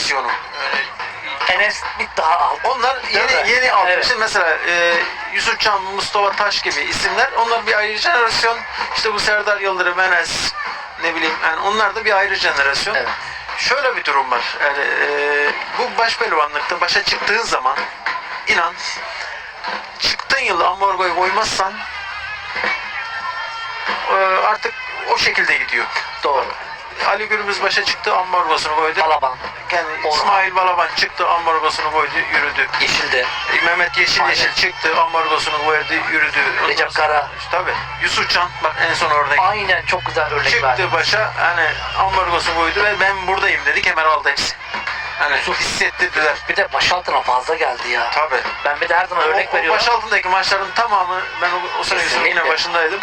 versiyonu. Enes bir daha alt. Onlar yeni mi? yeni altı. Evet. Şimdi mesela e, Yusuf Can, Mustafa Taş gibi isimler onlar bir ayrı jenerasyon. İşte bu Serdar Yıldırım, Enes ne bileyim yani onlar da bir ayrı jenerasyon. Evet. Şöyle bir durum var. Yani e, bu baş pehlivanlıkta başa çıktığın zaman inan çıktığın yıl ambargoyu koymazsan e, artık o şekilde gidiyor. Doğru. Ali Gürbüz başa çıktı ambargosunu koydu. Balaban. Yani Orhan. İsmail Balaban çıktı ambargosunu koydu yürüdü. Yeşil'de. E, Mehmet Yeşil Aynen. Yeşil çıktı ambargosunu verdi yürüdü. Ondan Recep Kara. Tabii. Yusuf Can bak en son örnek. Aynen çok güzel örnek verdi. Çıktı başa hani ambargosu koydu ve ben buradayım dedi kemer aldı hepsi. Hani Yusuf. hissettirdiler. Bir de başaltına fazla geldi ya. Tabii. Ben bir de her zaman örnek o, o veriyorum. baş altındaki maçların tamamı ben o, o sene Kesinlikle. yine başındaydım.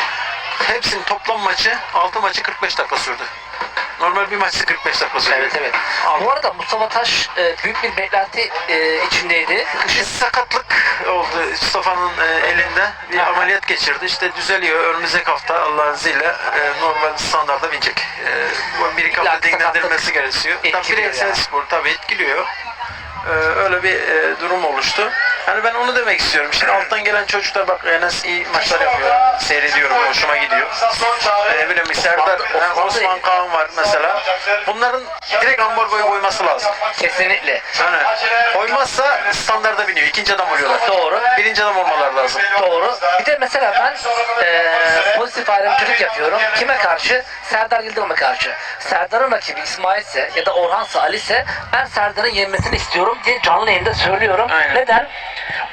Hepsinin toplam maçı 6 maçı 45 dakika sürdü. Normal bir maçı 45 dakika sürdü. Evet evet. Altı. Bu arada Mustafa Taş e, büyük bir beklenti e, içindeydi. Bir sakatlık oldu Mustafa'nın e, elinde. Bir Aha. ameliyat geçirdi. İşte düzeliyor. Önümüzdeki hafta Allah'ın izniyle e, normal standarda binecek. E, bu bir iki hafta dinlendirmesi gerekiyor. Tabii bireysel yani. spor tabii etkiliyor. E, öyle bir e, durum oluştu. Hani ben onu demek istiyorum. Şimdi alttan gelen çocuklar bak Enes iyi maçlar yapıyor. Seyrediyorum. Hoşuma gidiyor. E, ne bileyim Serdar, Osman- ha, Osman Kaan var mesela. Bunların direkt ambargoya koyması lazım. Kesinlikle. Yani koymazsa standarda biniyor. İkinci adam oluyorlar. Doğru. Birinci adam olmaları lazım. Doğru. Bir de mesela ben e, pozitif ayrımcılık yapıyorum. Kime karşı? Serdar Yıldırım'a karşı. Serdar'ın rakibi İsmail ise ya da Orhan'sa Ali ise ben Serdar'ın yenmesini istiyorum diye canlı yayında söylüyorum. Aynen. Neden?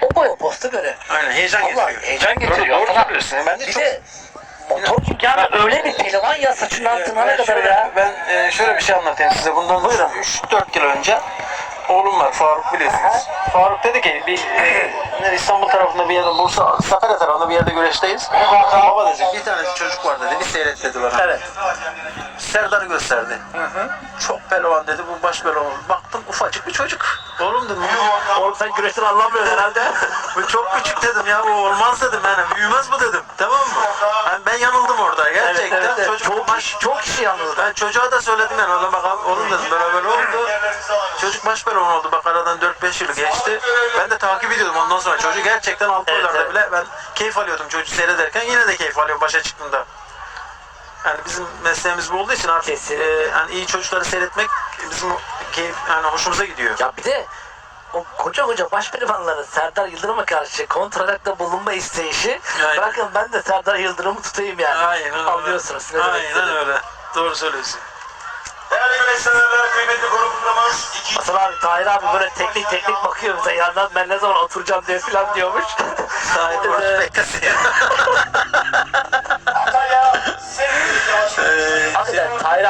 O boy o posta göre. Aynen heyecan Allah getiriyor. heyecan getiriyor. Doğru, doğru söylüyorsun. Ben de Bir çok... de motor gibi yani öyle bir pehlivan ya saçından tırnağına ben kadar şöyle, ya. ben e, şöyle bir şey anlatayım size. Bundan Buyurun. 3-4 yıl önce oğlum var Faruk biliyorsunuz. Faruk dedi ki bir e, İstanbul tarafında bir yerde Bursa Sakarya tarafında bir yerde güreşteyiz. Baba dedi bir tane çocuk var dedi bir seyret dedi bana. Evet. Serdar'ı gösterdi. Çok pehlivan dedi bu baş pehlivan. Baktım ufacık bir çocuk. Oğlum dedim. Oğlum sen güreşten anlamıyorsun herhalde. Bu çok küçük dedim ya bu olmaz dedim yani büyümez bu dedim tamam mı? Yani ben yanıldım orada gerçekten çocuk Çok, baş, çok kişi yalnız. ben çocuğa da söyledim yani ona bak oğlum dedim böyle böyle oldu. Çocuk baş belon oldu bak aradan 4-5 yıl geçti. Ben de takip ediyordum ondan sonra çocuğu gerçekten alt Evet, evet. bile ben keyif alıyordum çocuğu seyrederken yine de keyif alıyorum başa çıktığımda. Yani bizim mesleğimiz bu olduğu için artık Kesinlikle. e, yani iyi çocukları seyretmek bizim keyif yani hoşumuza gidiyor. Ya bir de o koca koca baş pehlivanların Serdar Yıldırım'a karşı kontratakta bulunma isteyişi Aynen. bakın ben de Serdar Yıldırım'ı tutayım yani. Aynen öyle. Anlıyorsunuz. ne demek Aynen istediğimi. öyle. Doğru söylüyorsun. Değerli güreşseverler, kıymetli konuklarımız, iki Hasan abi Tahir abi böyle teknik teknik bakıyor bize yandan ben ne zaman oturacağım diye falan diyormuş. Tahir Ee,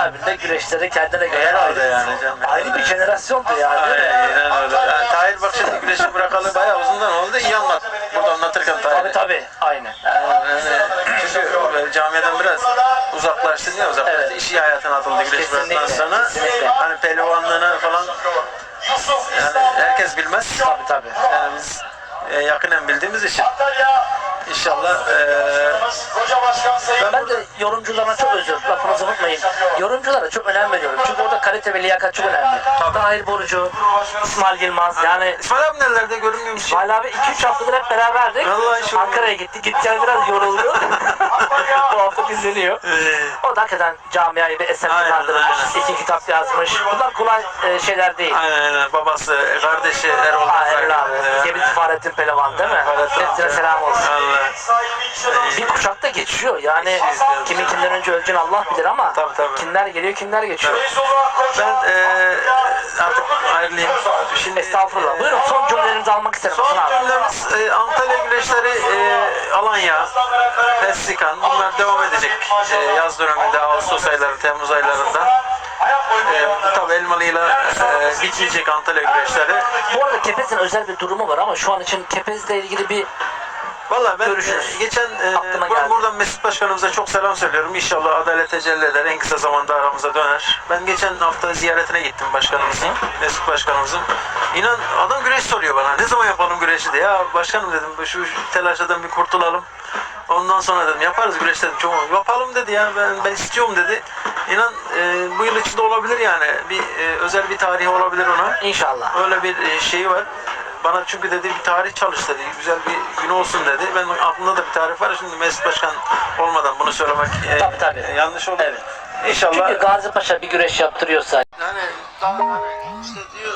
Hakikaten Tahir abinin de güreşleri kendine göre ayrı, yani canım. ayrı bir jenerasyondu yani. değil mi? Aynen öyle. Yani Tahir bak şimdi güreşi bırakalı bayağı uzundan oldu. İyi anlat. Burada anlatırken Tahir. Tabii tabii aynen. Yani, çünkü böyle camiadan biraz uzaklaştın ya uzaklaştın. Evet. İş iyi hayatına atıldı güreş bıraktıktan sonra. kesinlikle. Hani pehlivanlığını falan Yusuf yani herkes bilmez. Tabii tabii. Yani biz e, yakinen bildiğimiz için inşallah e, Ben de yorumcularına çok özür lafınızı unutmayın. Yorumculara çok önem veriyorum. Çünkü orada kalite ve liyakat çok önemli. Tahir Borucu, İsmail Yılmaz yani İsmail abi nelerde görünmüyor bir şey. İsmail abi 2-3 haftadır hep beraberdik. Vallahi Ankara'ya gitti. Gideceğiz biraz yoruldu. Bu hafta dinleniyor. Ee, O da hakikaten camiayı bir eser Aynen, kazandırmış. aynen. İki kitap yazmış. Bunlar kolay e, şeyler değil. Aynen aynen babası, kardeşi Erol Kazak. Erol abi. Gebiz Fahrettin Pelevan değil mi? Hepsine selam olsun. Allah. Sahibi Şenol Bir kuşakta geçiyor. Yani kimin kimden önce öleceğini Allah bilir ama Tabii, tabii. kimler geliyor kimler geçiyor. Ben e, artık ayrılayım. Şimdi Estağfurullah. e, Buyurun son cümlelerinizi almak isterim. Son cümlemiz e, Antalya güreşleri e, Alanya, Festikan bunlar devam edecek e, yaz döneminde Ağustos ayları, Temmuz aylarında. E, tabii Elmalı'yla e, bitmeyecek Antalya güreşleri. Bu arada Kepez'in özel bir durumu var ama şu an için Kepez'le ilgili bir Valla ben Görüşürüz. e, geçen e, ben geldi. buradan Mesut Başkanımıza çok selam söylüyorum. İnşallah adalet tecelli eder. En kısa zamanda aramıza döner. Ben geçen hafta ziyaretine gittim başkanımızın. Mesut Başkanımızın. İnan adam güreş soruyor bana. Ne zaman yapalım güreşi diye. Ya başkanım dedim şu telaşadan bir kurtulalım. Ondan sonra dedim yaparız güreş dedim. Çok yapalım dedi ya ben, ben istiyorum dedi. İnan e, bu yıl içinde olabilir yani. Bir e, özel bir tarihi olabilir ona. İnşallah. Öyle bir e, şeyi var. Bana çünkü dedi bir tarih çalış dedi. Güzel bir gün olsun dedi. Ben aklımda da bir tarih var. Şimdi Mesut Başkan olmadan bunu söylemek e, Tabii, tabii. e, yanlış olur. Evet. İnşallah. Çünkü Gazi Paşa bir güreş yaptırıyorsa Yani daha işte diyor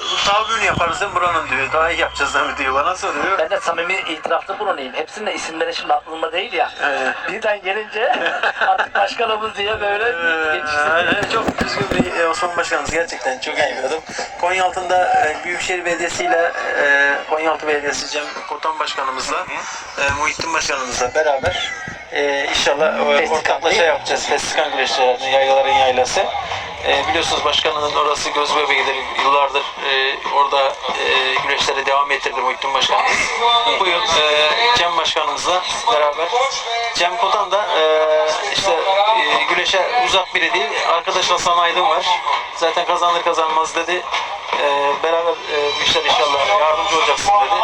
büyüğünü yaparız buranın diyor. Daha iyi yapacağız mi diyor. Bana soruyor. ben de samimi itirafta bulunayım. Hepsinin de isimleri şimdi aklımda değil ya. Evet. Birden gelince artık başkanımız diye böyle. Ee, çok düzgün bir e, Osman Başkanımız gerçekten çok iyi gördüm. Konyaaltı'nda e, Büyükşehir Belediyesi ile Konyaaltı Belediyesi Cem Kotan Başkanımızla e, Muhittin Başkanımızla beraber e, inşallah ortaklaşa yapacağız. Festival güreşlerini, yaylaların yaylası. E, biliyorsunuz başkanının orası göz bebeğidir. Yıllardır e, orada e, güreşleri devam ettirdi Muhittin Başkanımız. Bu yıl e, Cem Başkanımızla beraber Cem Kotan da e, işte e, güreşe uzak biri değil. Arkadaş Hasan Aydın var. Zaten kazanır kazanmaz dedi. E, beraber e, bu inşallah yardımcı olacaksın dedi.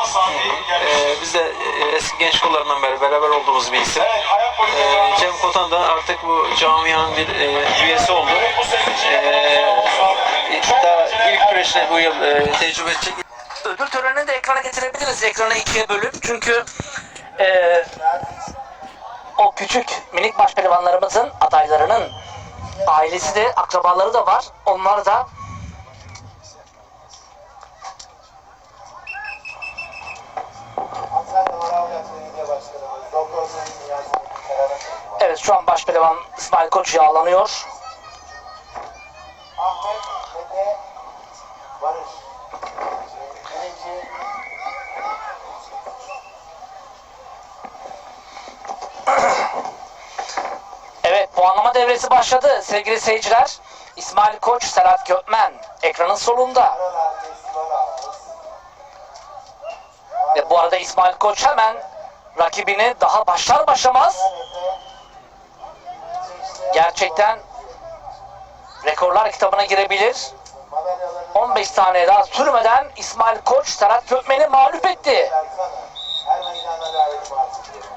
E, biz de e, eski genç kollarından beri beraber olduğumuz bir isim. E, Cem Kotan da artık bu camianın bir e, üyesi oldu. E, daha ilk güreşine bu yıl e, tecrübe edecek. Ödül törenini de ekrana getirebiliriz. Ekranı ikiye bölüp. Çünkü eee, o küçük minik başpehlivanlarımızın adaylarının ailesi de akrabaları da var. Onlar da şu an başpehlivan İsmail Koç yağlanıyor. Evet puanlama devresi başladı sevgili seyirciler. İsmail Koç, Serhat Gökmen ekranın solunda. Ve bu arada İsmail Koç hemen rakibini daha başlar başlamaz gerçekten rekorlar kitabına girebilir. Madalyalarını 15 saniye daha sürmeden İsmail Koç Serhat Gökmen'i mağlup etti.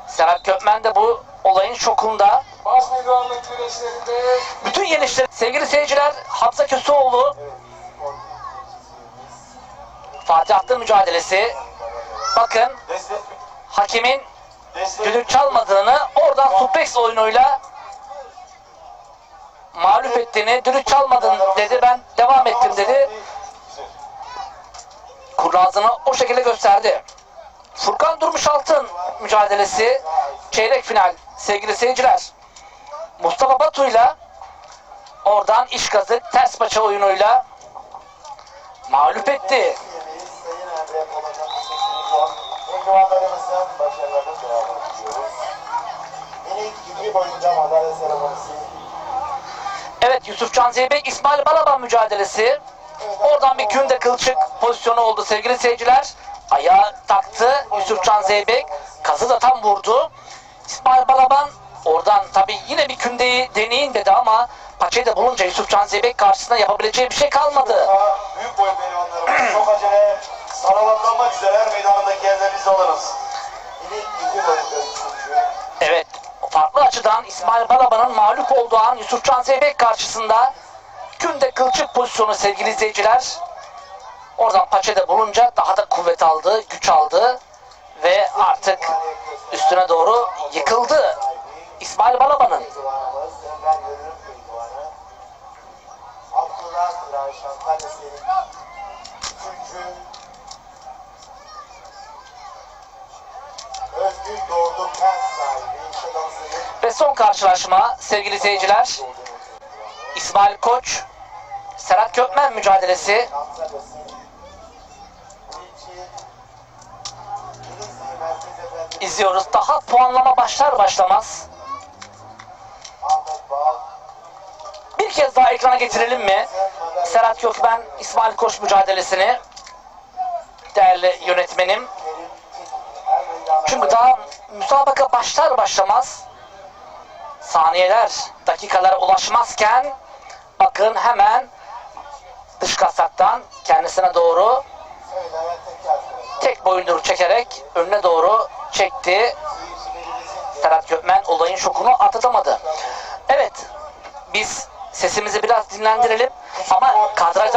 Serhat Gökmen de bu olayın şokunda. Bütün yenişleri sevgili seyirciler Hamza Köseoğlu. Fatih Attı mücadelesi. Bakın hakemin düdük çalmadığını oradan suplex oyunuyla mağlup ettiğini, düdük çalmadın dedi ben devam ettim dedi. Kurnazını o şekilde gösterdi. Furkan Durmuş Altın mücadelesi çeyrek final sevgili seyirciler. Mustafa Batu'yla oradan iş kazık ters paça oyunuyla mağlup etti. Başarılarının devamını diliyoruz. Minik boyunca madalya seremonisi. Evet Yusufcan Zeybek İsmail Balaban mücadelesi. Oradan bir künde kılçık pozisyonu oldu sevgili seyirciler. Ayağı taktı Yusufcan Zeybek. Kazı da tam vurdu. İsmail Balaban oradan tabi yine bir kündeyi deneyin dedi ama paçayı da bulunca Yusufcan Zeybek karşısında yapabileceği bir şey kalmadı. Büyük boy pehlivanlarımız çok acele saralatlanmak üzere her meydandaki yerlerinizi alırız. Evet farklı açıdan İsmail Balaban'ın mağlup olduğu an Yusufcan Zeybek karşısında künde kılçık pozisyonu sevgili izleyiciler. Oradan paçede bulunca daha da kuvvet aldı, güç aldı ve artık üstüne doğru yıkıldı İsmail Balaban'ın. Özgür Doğdu Kent sahibi. Ve son karşılaşma sevgili seyirciler. İsmail Koç, Serhat Gökmen mücadelesi. İzliyoruz. Daha puanlama başlar başlamaz bir kez daha ekrana getirelim mi? Serhat Gökmen, İsmail Koç mücadelesini değerli yönetmenim. Çünkü daha müsabaka başlar başlamaz saniyeler, dakikalar ulaşmazken bakın hemen dış kasaktan kendisine doğru tek boyundur çekerek önüne doğru çekti. Serhat Gökmen olayın şokunu atlatamadı. Evet, biz sesimizi biraz dinlendirelim ama kadrajdan